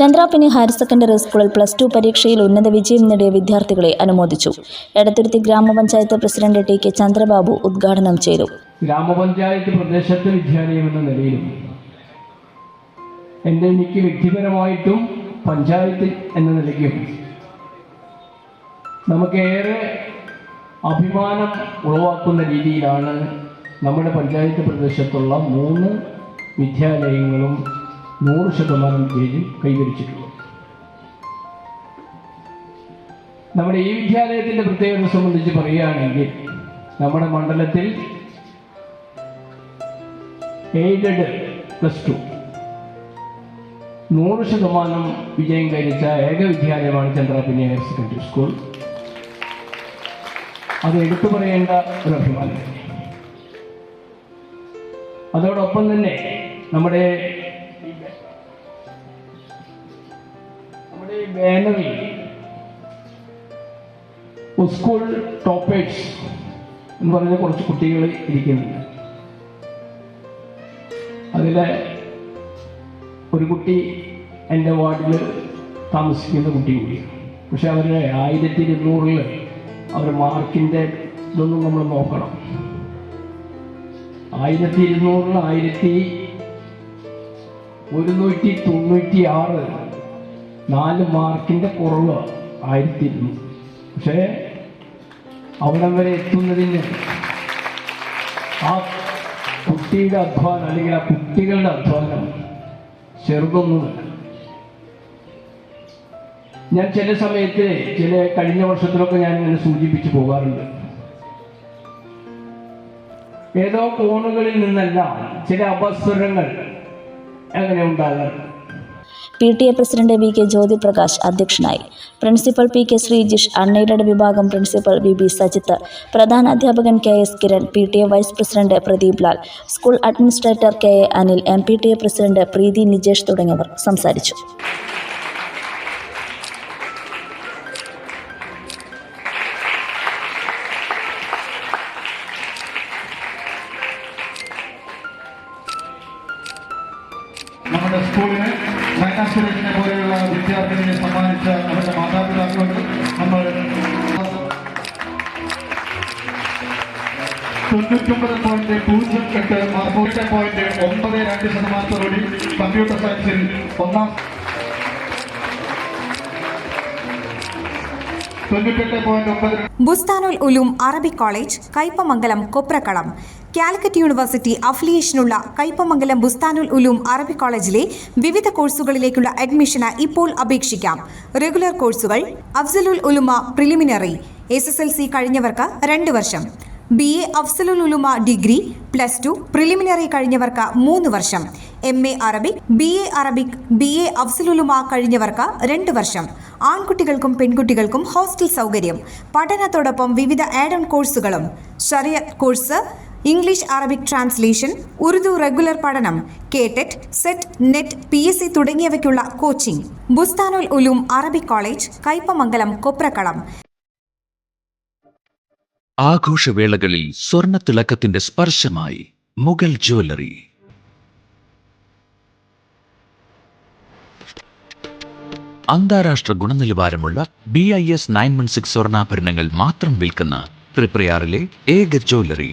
Chandrapini higher secondary സ്കൂളിൽ plus two പരീക്ഷയിൽ ഉന്നത വിജയം നേടിയ വിദ്യാർത്ഥികളെ അനുമോദിച്ചു. എടത്തുരുത്തി ഗ്രാമപഞ്ചായത്ത് പ്രസിഡന്റ് ടി കെ ചന്ദ്രബാബു ഉദ്ഘാടനം ചെയ്തു. ഗ്രാമപഞ്ചായത്ത് പ്രദേശത്തെ വിദ്യാലയം എന്ന നിലയിലും എന്റെ എനിക്ക് വ്യക്തിപരമായിട്ടും പഞ്ചായത്ത് എന്ന നിലയ്ക്കും നമുക്കേറെ അഭിമാനം ഉളവാക്കുന്ന രീതിയിലാണ് നമ്മുടെ പഞ്ചായത്ത് പ്രദേശത്തുള്ള മൂന്ന് വിദ്യാലയങ്ങളും നൂറ് ശതമാനം വിജയം കൈവരിച്ചിട്ടുള്ളത് നമ്മുടെ ഈ വിദ്യാലയത്തിന്റെ പ്രത്യേകത സംബന്ധിച്ച് പറയുകയാണെങ്കിൽ നമ്മുടെ മണ്ഡലത്തിൽ എയ്ഡഡ് പ്ലസ് ടു നൂറ് ശതമാനം വിജയം കൈവരിച്ച ഏക വിദ്യാലയമാണ് ചന്ദ്രാപിന്നി ഹയർ സെക്കൻഡറി സ്കൂൾ. അത് എടുത്തു പറയേണ്ട ഒരു അഭിമാനം. അതോടൊപ്പം തന്നെ നമ്മുടെ ബാനറിൽ സ്കൂൾ ടോപ്പേഴ്സ് എന്ന് പറഞ്ഞ കുറച്ച് കുട്ടികൾ ഇരിക്കുന്നുണ്ട്. അതിലെ ഒരു കുട്ടി എന്റെ വാർഡിൽ താമസിക്കുന്ന കുട്ടി കൂടിയാണ് പക്ഷെ അവരുടെ ആയിരത്തി ഇരുന്നൂറിൽ അവർ മാർക്കിന്റെ ഇതൊന്നും നമ്മൾ നോക്കണം. ആയിരത്തി ഇരുന്നൂറിൽ ആയിരത്തി ഒരുന്നൂറ്റി തൊണ്ണൂറ്റി ആറ് നാല് മാർക്കിന്റെ കുറവ് ആയിരത്തി പക്ഷേ അവിടം വരെ എത്തുന്നതിന് ആ കുട്ടിയുടെ അധ്വാനം അല്ലെങ്കിൽ ആ കുട്ടികളുടെ അധ്വാനം ചെറുതൊന്നുമല്ല ഞാൻ ചില സമയത്ത് ചില കഴിഞ്ഞ വർഷത്തിലൊക്കെ ഞാൻ ഇങ്ങനെ സൂചിപ്പിച്ചു പോകാറുണ്ട്. ഏതോ കോണുകളിൽ നിന്നെല്ലാം ചില അപസ്വരങ്ങൾ അങ്ങനെ ഉണ്ടാകാറുണ്ട്. P T A president V K Jyothiprakash അധ്യക്ഷനായി. Principal P K Sreejish unaided വിഭാഗം പ്രിൻസിപ്പൽ വി ബി സജിത്ത് പ്രധാന അധ്യാപകൻ K S Kiran P T A vice president Pradeep Lal school administrator K A Anil M P T A president Preethi Nijesh തുടങ്ങിയവർ സംസാരിച്ചു. സുരേഷിനെ പോലെയുള്ള വിദ്യാർത്ഥികളെ സമ്മാനിച്ച അവരുടെ മാതാപിതാക്കളോട് നമ്മൾ തൊണ്ണൂറ്റൊമ്പത് പോയിന്റ് പൂജ്യം എട്ട് മാർക്ക് പോയിന്റ് ഒമ്പത് രണ്ട് ശതമാനത്തോടുകൂടി കമ്പ്യൂട്ടർ സയൻസിൽ ഒന്നാം Bustanul Uloom Arabic college Kaipamangalam Koprakkalam. Calicut university അഫിലിയേഷനുള്ള Kaipamangalam Bustanul Uloom അറബി കോളേജിലെ വിവിധ കോഴ്സുകളിലേക്കുള്ള അഡ്മിഷന് ഇപ്പോൾ അപേക്ഷിക്കാം. റെഗുലർ കോഴ്സുകൾ Afzalul Ulama preliminary S S L C കഴിഞ്ഞവർക്ക് രണ്ട് വർഷം B A Afzalul Ulama degree plus two preliminary കഴിഞ്ഞവർക്ക് മൂന്ന് വർഷം M A Arabic B A Arabic B A Afzalululama കഴിഞ്ഞവർക്ക് രണ്ട് വർഷം. ആൺകുട്ടികൾക്കും പെൺകുട്ടികൾക്കും ഹോസ്റ്റൽ സൗകര്യം. പഠനത്തോടൊപ്പം വിവിധ ആഡ് ഓൺ കോഴ്സുകളും ഷറിയ course English Arabic translation Urdu regular പഠനം KTET SET NET P S C തുടങ്ങിയവയ്ക്കുള്ള coaching. Bustanul Uloom Arabic college Kaipamangalam Koprakkalam. ആഘോഷവേളകളിൽ സ്വർണത്തിളക്കത്തിന്റെ സ്പർശമായി മുഗൾ ജ്വല്ലറി. അന്താരാഷ്ട്ര ഗുണനിലവാരമുള്ള B I S nine one six സ്വർണാഭരണങ്ങൾ മാത്രം വിൽക്കുന്ന ത്രിപ്രയാറിലെ ഏക ജ്വല്ലറി.